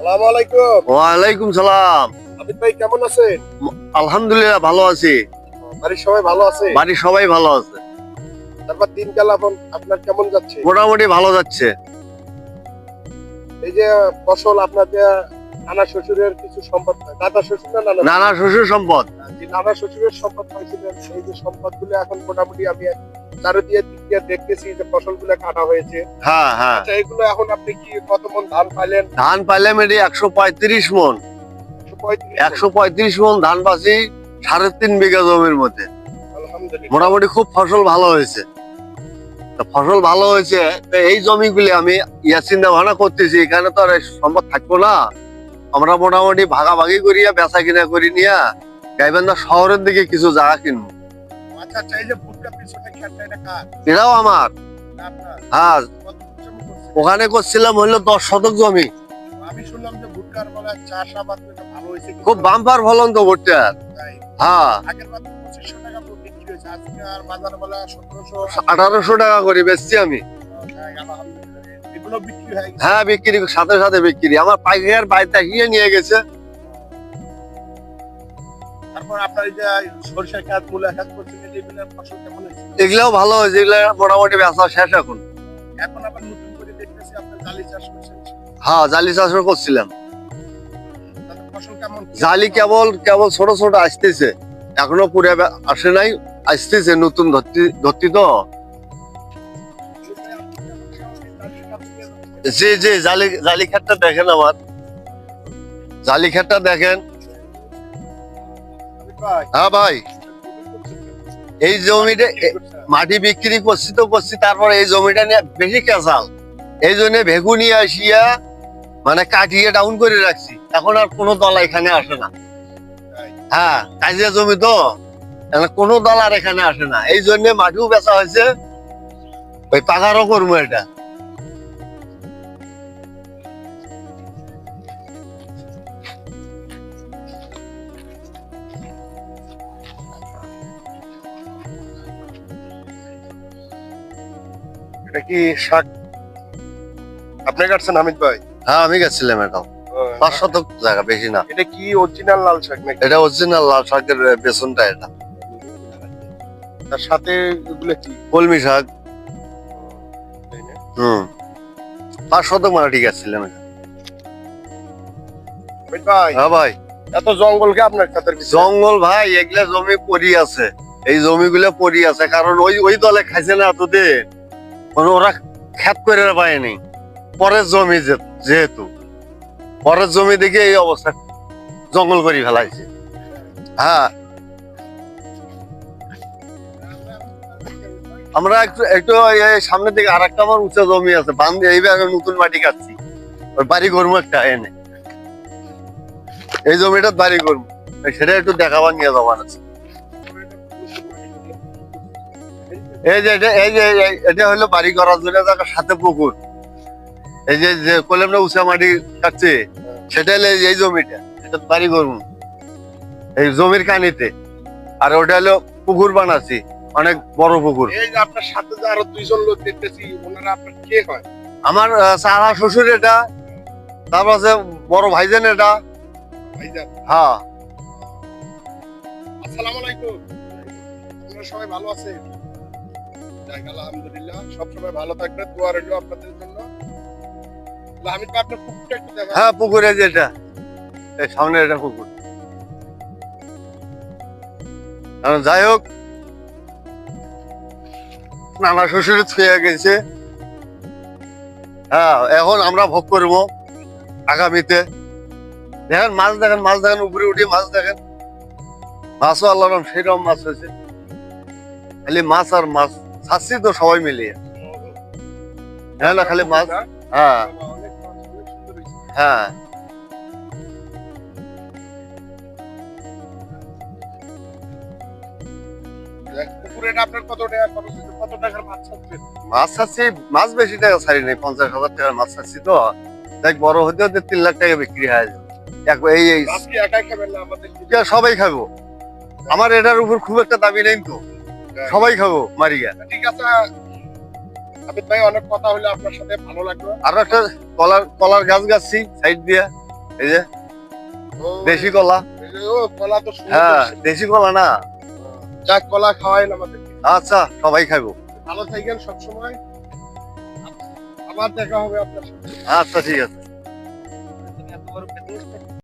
সালাম আলাইকুম। ওয়ালাইকুম সালাম। আবিদ ভাই কেমন আছেন? আলহামদুলিল্লাহ ভালো আছি। বাড়ির সবাই ভালো আছে? বাড়ির সবাই ভালো আছে। তারপর দিনকাল আপনার কেমন যাচ্ছে? মোটামুটি ভালো যাচ্ছে। এই যে ফসল আপনাদের নানা শ্বশুরের কিছু সম্পদ দাদা শ্বশুর না নানা? নানা শ্বশুর সম্পদ। নানা শ্বশুরের সম্পদ পাইছিলেন সেই যে সম্পদগুলো এখন মোটামুটি আমি চারিদিকে দিক দিয়ে দেখতেছি যে ফসলগুলো কাটা হয়েছে। হ্যাঁ হ্যাঁ। আচ্ছা এগুলো এখন আপনি কি কত মন ধান পাইলেন? ধান পাইলাম এটি একশো পঁয়ত্রিশ মন। একশো পঁয়ত্রিশ মন। ধান পাচ্ছি সাড়ে তিন বিঘা জমির মধ্যে। মোটামুটি খুব ফসল ভালো হয়েছে। তা ফসল ভালো হয়েছে এই জমিগুলি আমি ইয়া চিন্তা ভাবনা করতেছি এখানে তো আর সম্পদ থাকব না। আমরা মোটামুটি ভাগাভাগি করিয়া বেচা কিনা করি নিয়া গাইবান্ধা শহরের দিকে কিছু জায়গা কিনবো। আচ্ছা আচ্ছা এই যে ভুট্টা পিছনে খেতটা এটা কার? এটাও আমার। হ্যাঁ? ওখানে করছিলাম হইল দশ শতক জমি। আমি শুনলাম যে ভুট্টার বলা চাষাবাদ ভালো হয়েছে খুব বাম্পার ফলন তো ভুট্টার হ্যাঁ। আঠারোশো টাকা করে বেচছি আমি। এগুলো বিক্রি হয়ে হ্যাঁ বিক্রি সাথে সাথে বিক্রি। আমার পাইকার বাড়িতে গিয়ে নিয়ে গেছে। তারপর আপনার এই যে সরিষা খাত মূলা খাত করছেন এই ফসল কেমন হয়েছে? এগুলাও ভালো হয়েছে এগুলো মোটামুটি বেচা শেষ এখন। এখন আবার নতুন করে দেখতেছি আপনি জালি চাষ করছেন? হ্যাঁ জালি চাষও করছিলাম। জালি কেবল কেবল ছোট ছোট আসতেছে। এখনও পুরে আসে নাই আসতেছে নতুন ধরতি ধরতি তো। জি জি জালি জালি ক্ষেতটা দেখেন আমার। জালি ক্ষেতটা দেখেন। হ্যাঁ ভাই। এই মাটি বিক্রি করছি তো করছি, তারপর এই জমিটা নিয়ে বেশি এই জন্য ভেগু নিয়ে আসিয়া মানে কাটিয়ে ডাউন করে রাখছি। এখন আর কোনো দলা এখানে আসে না। হ্যাঁ কাজিয়া জমি তো। কোনো দল আর এখানে আসে না। এই জন্য মাটিও বেচা হয়েছে। ওই পাকারও করব এটা। এটা কি শাক? আপনি কাটছেন হামিদ ভাই? হ্যাঁ আমি গেছিলাম পাঁচ শতক জায়গা বেশি না। এটা কি অরিজিনাল লাল শাক নাকি? এটা অরিজিনাল লাল শাকের বেসনটা এটা। তার সাথে এগুলো কি? কলমি শাক। হুম। পাঁচ শতক মানে ঠিক আসছিলাম ভাই? হ্যাঁ ভাই। এত জঙ্গলকে আপনার খাতের জঙ্গল ভাই এগুলা জমি পড়ি আছে। এই জমি জমিগুলো পড়ি আছে কারণ ওই ওই দলে খাইছে না এতদিন। ওরা খ্যাত করে পায়নি পরের জমি যেহেতু, পরের জমি দেখে এই অবস্থা জঙ্গল করে ফেলাইছে। হ্যাঁ। আমরা একটু একটু সামনের দিকে আর একটা আমার উঁচা জমি আছে, বান্ধে এইভাবে নতুন মাটি কাটছি। ওই বাড়ি করব একটা এনে। এই জমিটা বাড়ি করব সেটা একটু দেখাবার নিয়ে যাবার আছে। এই যে এই যে এটা হলো বাড়ি করার জন্য সাথে পুকুর। এই যে যে কলম উঁচা মাটি কাটছে সেটা হলো এই- এই জমিটা এটা বাড়ি করব। এই জমির কানিতে। আর ওটা হলো পুকুর বানাচ্ছি অনেক বড় পুকুর। এই যে আপনার সাথে যে আরও দুইজন লোক দেখতেছি ওনারা আপনার কে হয়? আমার চারা শ্বশুর এটা তারপর আছে বড় ভাইজান এটা। ভাইজান? হ্যাঁ। আসসালামু আলাইকুম। আপনারা সবাই ভালো আছেন? যাক, আলহামদুলিল্লাহ। সব সময় ভালো থাকবেন, দোয়া রইল আপনাদের জন্য। আপনার পুকুরটা একটু দেখা হ্যাঁ পুকুরে যেটা এই সামনে এটা পুকুর। যাই হোক, নানা শ্বশুর ছুঁয়ে গেছে। হ্যাঁ এখন আমরা ভোগ করব আগামীতে। দেখেন, মাছ দেখেন মাছ দেখেন, উপরে উঠে মাছ দেখেন। মাছও আল্লাহ সেরকম মাছ হয়েছে। খালি মাছ আর মাছ। ছাড়ছি তো সবাই মিলিয়ে হ্যাঁ না খালি মাছ? হ্যাঁ। হ্যাঁ। মাছ বেশি টাকা ছাড়ি নাই পঞ্চাশ হাজার টাকার মাছ ছাড়ছি তো। দেখ বড় হতে হতে তিন লাখ টাকা বিক্রি হয়ে। এই এই সবাই খাব। আমার এটার উপর খুব একটা দাবি নেই তো। সবাই খাব মারিয়া ঠিক আছে। আবিদ ভাই অনেক কথা হলো আপনার সাথে ভালো লাগল। আর একটা কলার কলার গাছ গাছছি সাইড দিয়ে এই যে। দেশি কলা। ও কলা তো হ্যাঁ। দেশি কলা না। যাক কলা খাওয়াই না আমাদের। আচ্ছা সবাই খাব ভালো থাকেন সবসময়। আবার দেখা হবে আপনার সাথে। আচ্ছা ঠিক আছে।